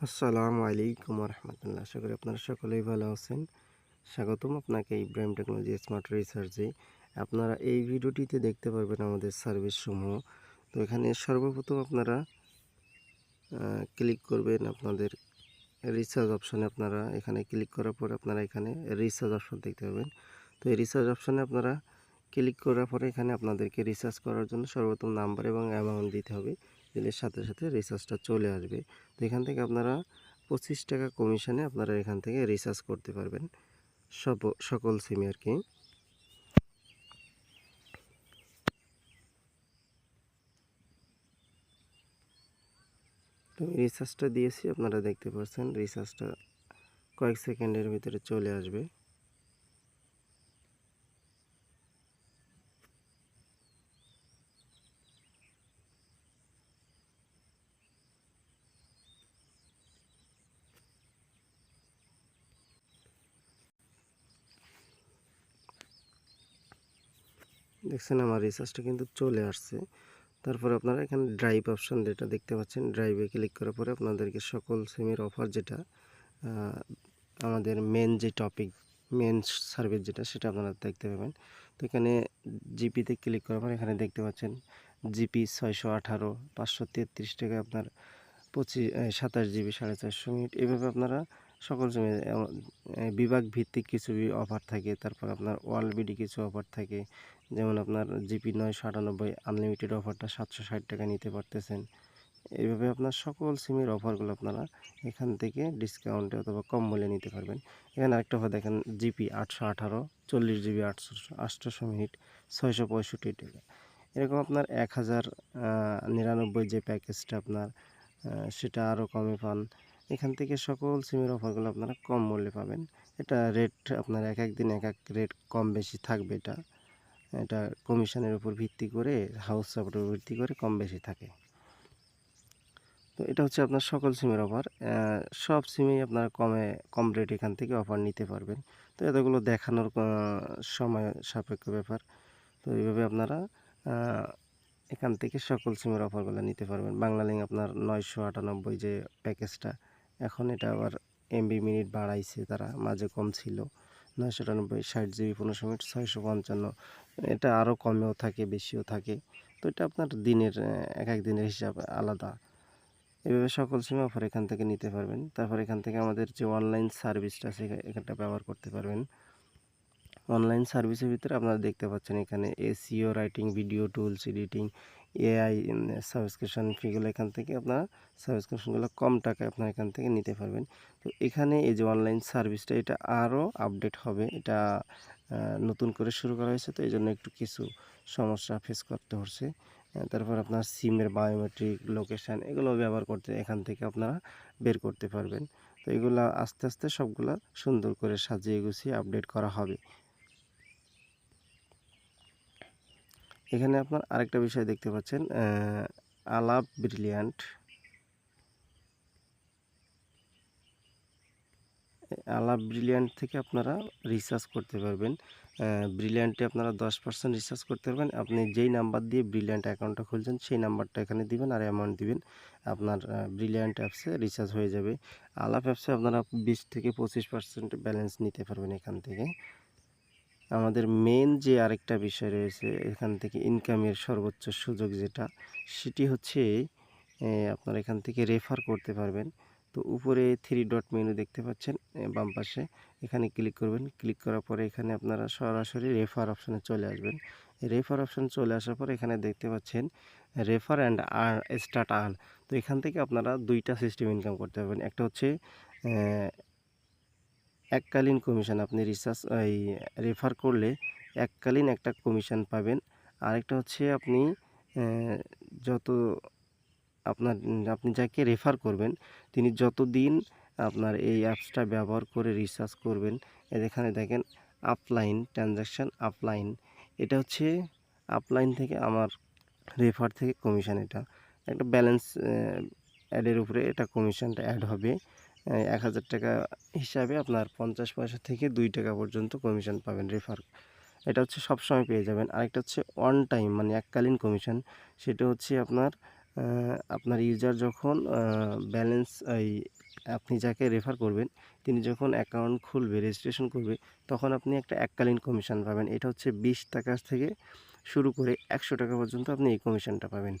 আসসালামু আলাইকুম রহমতুল্লাহ আশা করি আপনারা সকলেই ভালো আছেন। স্বাগতম আপনাকে ইব্রাহিম টেকনোলজি স্মার্ট রিসার্চে আপনারা এই ভিডিওটিতে দেখতে পারবেন আমাদের সার্ভিস সমূহ। তো এখানে সর্বপ্রথম আপনারা ক্লিক করবেন আপনাদের রিসার্চ অপশানে আপনারা এখানে ক্লিক করার পর আপনারা এখানে রিসার্চ অপশন দেখতে পাবেন তো এই রিসার্চ অপশানে আপনারা ক্লিক করার পরে এখানে আপনাদেরকে রিসার্চ করার জন্য সর্বপ্রথম নাম্বার এবং অ্যামাউন্ট দিতে হবে। দিলে সাথে সাথে রিচার্জটা চলে আসবে। তো এখান থেকে আপনারা পঁচিশ টাকা কমিশনে আপনারা এখান থেকে রিচার্জ করতে পারবেন। সব, সকল সিমে আর কি। তো রিসার্চটা দিয়েছি, আপনারা দেখতে পাচ্ছেন রিচার্জটা কয়েক সেকেন্ডের ভিতরে চলে আসবে। দেখছেন আমার রিচার্জটা কিন্তু চলে আসছে। তারপর আপনারা এখানে ড্রাইভ অপশান যেটা দেখতে পাচ্ছেন ড্রাইভে ক্লিক করার পরে আপনাদেরকে সকল সিমের অফার যেটা আমাদের মেন যে টপিক মেন সার্ভিস যেটা, সেটা আপনারা দেখতে পাবেন। তো এখানে জিপিতে ক্লিক করার পর এখানে দেখতে পাচ্ছেন জিপি ছয়শো আঠারো, পাঁচশো তেত্রিশ টাকা আপনার পঁচিশ সাতাশ জিবি সাড়ে চারশো মিনিট। এভাবে আপনারা সকল সময় বিভাগ ভিত্তিক কিছু অফার থাকে, তারপর আপনার ওয়াল বিডি কিছু অফার থাকে, যেমন আপনার জিপি নয়শো আটানব্বই আনলিমিটেড অফারটা সাতশো ষাট টাকা নিতে পারতেছেন। এইভাবে আপনার সকল সিমের অফারগুলো আপনারা এখান থেকে ডিসকাউন্টে অথবা কম মূল্যে নিতে পারবেন। এখানে আরেকটা অফার দেখেন, জিপি আটশো আঠারো, চল্লিশ জিবি আটশো আটশোশো মিনিট, ছয়শো পঁয়ষট্টি টাকা। এরকম আপনার এক হাজার নিরানব্বই যে প্যাকেজটা আপনার সেটা আরও কমে পান। এখান থেকে সকল সিমের অফারগুলো আপনারা কম মূল্যে পাবেন। এটা রেট আপনার এক এক দিন এক এক রেট কম বেশি থাকবে এটা। এটা কমিশনের উপর ভিত্তি করে হাউস সাপোর্টের উপর ভিত্তি করে কম বেশি থাকে। তো এটা হচ্ছে আপনার সকল সিমের অফার। সব সিমেই আপনারা কমে, কম রেট এখান থেকে অফার নিতে পারবেন। তো এতগুলো দেখানোর সময় সাপেক্ষ ব্যাপার। তো এইভাবে আপনারা এখান থেকে সকল সিমের অফারগুলো নিতে পারবেন। বাংলালিঙ্ক আপনার নয়শো আটানব্বই যে প্যাকেজটা এখন এটা আবার এমবি মিনিট বাড়াইছে তারা, মাঝে কম ছিল। নয়শো আটানব্বই ষাট জিবি পনেরোশো মিনিট ছয়শো পঞ্চান্ন। এটা আরও কমেও থাকে, বেশিও থাকে। তো এটা আপনার দিনের এক এক দিনের হিসাব আলাদা। এভাবে সকল সিম অফার এখান থেকে নিতে পারবেন। তারপর এখান থেকে আমাদের যে অনলাইন সার্ভিসটা আছে এখানটা ব্যবহার করতে পারবেন। অনলাইন সার্ভিসের ভিতরে আপনারা দেখতে পাচ্ছেন এখানে SEO writing video tools editing AI subscription ফিগুলো এখান থেকে আপনারা সাবস্ক্রিপশনগুলো কম টাকায় আপনারা এখান থেকে নিতে পারবেন। তো এখানে এই যে অনলাইন সার্ভিসটা এটা আরও আপডেট হবে। এটা নতুন করে শুরু করা হয়েছে, তো এই জন্য একটু কিছু সমস্যা ফেস করতে হচ্ছে। তারপর আপনার সিমের বায়োমেট্রিক লোকেশান এগুলো ব্যবহার করতে এখান থেকে আপনারা বের করতে পারবেন। তো এগুলো আস্তে আস্তে সবগুলো সুন্দর করে সাজিয়ে গুছিয়ে আপডেট করা হবে। এখানে আপনার আরেকটা বিষয় দেখতে পাচ্ছেন আলাপ ব্রিলিয়ান্ট। আলাপ ব্রিলিয়ান্ট থেকে আপনারা রিচার্জ করতে পারবেন। ব্রিলিয়ান্টে আপনারা দশ পার্সেন্ট রিচার্জ করতে পারবেন। আপনি যেই নাম্বার দিয়ে ব্রিলিয়ান্ট অ্যাকাউন্টটা খুলছেন, সেই নাম্বারটা এখানে দিবেন আর অ্যামাউন্ট দিবেন। আপনার ব্রিলিয়ান্ট অ্যাপসে রিচার্জ হয়ে যাবে। আলাপ অ্যাপসে আপনারা বিশ থেকে পঁচিশ পার্সেন্ট ব্যালেন্স নিতে পারবেন এখান থেকে। আমাদের মেন যে আরেকটা বিষয় রয়েছে, এখান থেকে ইনকামের সর্বোচ্চ সুযোগ যেটা, সেটি হচ্ছে আপনারা এখান থেকে রেফার করতে পারবেন। তো উপরে থ্রি ডট মেনু দেখতে পাচ্ছেন বাম পাশে। এখানে ক্লিক করবেন। ক্লিক করার পরে এখানে আপনারা সরাসরি রেফার অপশানে চলে আসবেন। রেফার অপশান চলে আসার পর এখানে দেখতে পাচ্ছেন refer and earn start earn তো এখান থেকে আপনারা দুইটা সিস্টেম ইনকাম করতে পারবেন। একটা হচ্ছে এককালীন কমিশন আপনি রিসার্চ এই রেফার করলে এককালীন একটা কমিশন পাবেন। আরেকটা হচ্ছে আপনি যত আপনার, আপনি যাকে রেফার করবেন, তিনি যত দিন আপনার এই অ্যাপসটা ব্যবহার করে রিসার্চ করবেন, এখানে দেখেন আপলাইন ট্রানজ্যাকশান আপলাইন এটা হচ্ছে আপলাইন থেকে আমার রেফার থেকে কমিশন এটা। একটা ব্যালেন্স অ্যাডের উপরে এটা কমিশনটা অ্যাড হবে। এক হাজার টাকা হিসাবে আপনার পঞ্চাশ পয়সা থেকে দুই টাকা পর্যন্ত কমিশন পাবেন রেফার এটা হচ্ছে সব সময় পেয়ে যাবেন। আরেকটা হচ্ছে অন টাইম মানে এককালীন কমিশন সেটা হচ্ছে আপনার আপনার ইউজার যখন ব্যালেন্স এই আপনি যাকে রেফার করবেন, তিনি যখন অ্যাকাউন্ট খুলবে রেজিস্ট্রেশন করবে, তখন আপনি একটা এককালীন কমিশন পাবেন। এটা হচ্ছে বিশ টাকা থেকে শুরু করে একশো টাকা পর্যন্ত আপনি এই কমিশনটা পাবেন।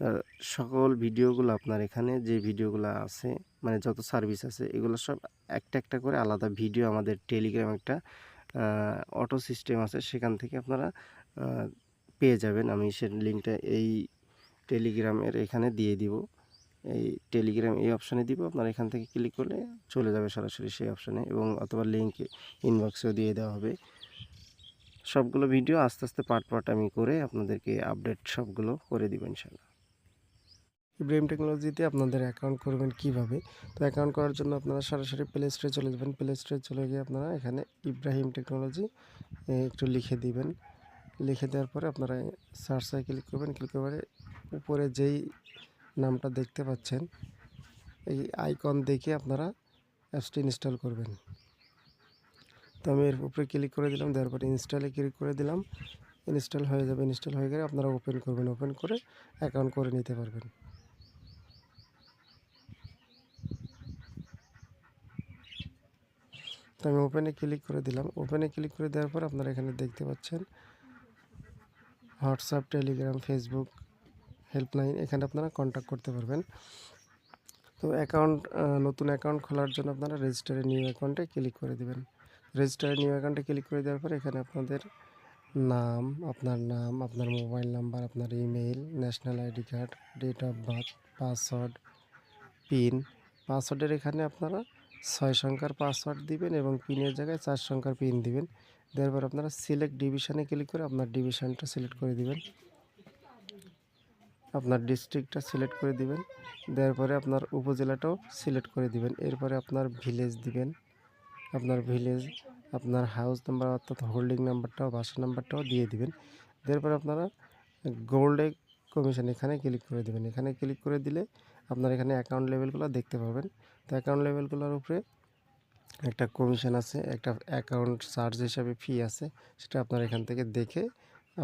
আহ, সকল ভিডিওগুলো আপনার এখানে যে ভিডিওগুলো আছে মানে যত সার্ভিস আছে এগুলো সব একটা একটা করে আলাদা ভিডিও আমাদের টেলিগ্রাম একটা অটো সিস্টেম আছে সেখান থেকে আপনারা পেয়ে যাবেন। আমি সে লিঙ্কটা এই টেলিগ্রামের এখানে দিয়ে দিব। এই টেলিগ্রাম এই অপশানে দিব। আপনারা এখান থেকে ক্লিক করলে চলে যাবে সরাসরি সেই অপশানে এবং অথবা লিঙ্ক ইনবক্সেও দিয়ে দেওয়া হবে। সবগুলো ভিডিও আস্তে আস্তে পার্ট পার্ট আমি করে আপনাদেরকে আপডেট সবগুলো করে দিব ইনশাল্লাহ ইব্রাহিম টেকনোলজিতে আপনাদের অ্যাকাউন্ট করবেন কীভাবে? তো অ্যাকাউন্ট করার জন্য আপনারা সরাসরি প্লে স্টোরে চলে যাবেন। প্লে স্টোরে চলে গিয়ে আপনারা এখানে ইব্রাহিম টেকনোলজি একটু লিখে দিবেন। লিখে দেওয়ার পরে আপনারা সার্চে ক্লিক করবেন। ক্লিক করে উপরে যেই নামটা দেখতে পাচ্ছেন, এই আইকন দেখে আপনারা অ্যাপসটি ইনস্টল করবেন। তো আমি এর উপরে ক্লিক করে দিলাম। দেওয়ার পরে ইনস্টলে ক্লিক করে দিলাম। ইনস্টল হয়ে যাবে। ইনস্টল হয়ে গেলে আপনারা ওপেন করবেন। ওপেন করে অ্যাকাউন্ট করে নিতে পারবেন। তো আমি ওপেনে ক্লিক করে দিলাম। ওপেনে ক্লিক করে দেওয়ার পর আপনারা এখানে দেখতে পাচ্ছেন হোয়াটসঅ্যাপ টেলিগ্রাম ফেসবুক হেল্পলাইন এখানে আপনারা কন্ট্যাক্ট করতে পারবেন। তো অ্যাকাউন্ট নতুন অ্যাকাউন্ট খোলার জন্য আপনারা রেজিস্টারে নিউ অ্যাকাউন্টে ক্লিক করে দেবেন। রেজিস্টারে নিউ অ্যাকাউন্টে ক্লিক করে দেওয়ার পর এখানে আপনাদের নাম, আপনার নাম, আপনার মোবাইল নাম্বার আপনার email national ID card date of birth password PIN পাসওয়ার্ডের এখানে আপনারা ছয় সংখ্যার পাসওয়ার্ড দিবেন এবং পিনের জায়গায় চার সংখ্যার পিন দিবেন। দেওয়ার পর আপনারা সিলেক্ট ডিভিশনে ক্লিক করে আপনার ডিভিশনটা সিলেক্ট করে দিবেন। আপনার ডিস্ট্রিক্টটা সিলেক্ট করে দিবেন। দেওয়ার পরে আপনার উপজেলাটাও সিলেক্ট করে দিবেন। এরপরে আপনার ভিলেজ দিবেন। আপনার ভিলেজ আপনার হাউস নাম্বার অর্থাৎ হোল্ডিং নাম্বারটাও বাসা নাম্বারটাও দিয়ে দিবেন। দেওয়ার পরে আপনারা গোল্ডে কমিশন এখানে ক্লিক করে দেবেন। এখানে ক্লিক করে দিলে আপনার এখানে অ্যাকাউন্ট লেভেলগুলো দেখতে পাবেন। তো অ্যাকাউন্ট লেভেলগুলোর উপরে একটা কমিশন আছে, একটা অ্যাকাউন্ট চার্জ হিসাবে ফি আছে, সেটা আপনার এখান থেকে দেখে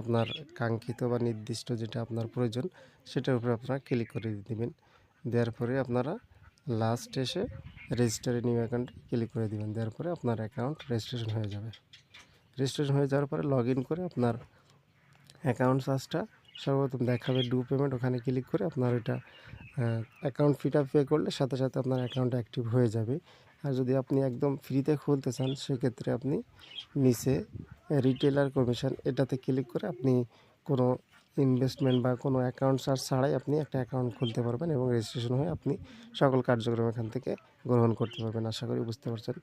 আপনার কাঙ্ক্ষিত বা নির্দিষ্ট যেটা আপনার প্রয়োজন, সেটার উপরে আপনারা ক্লিক করে দিবেন। দেওয়ার পরে আপনারা লাস্ট এসে রেজিস্টারে নিউ অ্যাকাউন্টে ক্লিক করে দিবেন। দেওয়ার পরে আপনার অ্যাকাউন্ট রেজিস্ট্রেশন হয়ে যাবে। রেজিস্ট্রেশন হয়ে যাওয়ার পরে লগ করে আপনার অ্যাকাউন্ট চার্জটা সর্বপ্রথম দেখাবে ডু পেমেন্ট ওখানে ক্লিক করে আপনার ওইটা অ্যাকাউন্ট ফিটা পে করলে সাথে সাথে আপনার অ্যাকাউন্ট অ্যাক্টিভ হয়ে যাবে। আর যদি আপনি একদম ফ্রিতে খুলতে চান, সেক্ষেত্রে আপনি নিচে রিটেলার কমিশন এটাতে ক্লিক করে আপনি কোনো ইনভেস্টমেন্ট বা কোনো অ্যাকাউন্ট চার্জ ছাড়াই আপনি একটা অ্যাকাউন্ট খুলতে পারবেন এবং রেজিস্ট্রেশন হয়ে আপনি সকল কার্যক্রম এখান থেকে গ্রহণ করতে পারবেন। আশা করি বুঝতে পারছেন।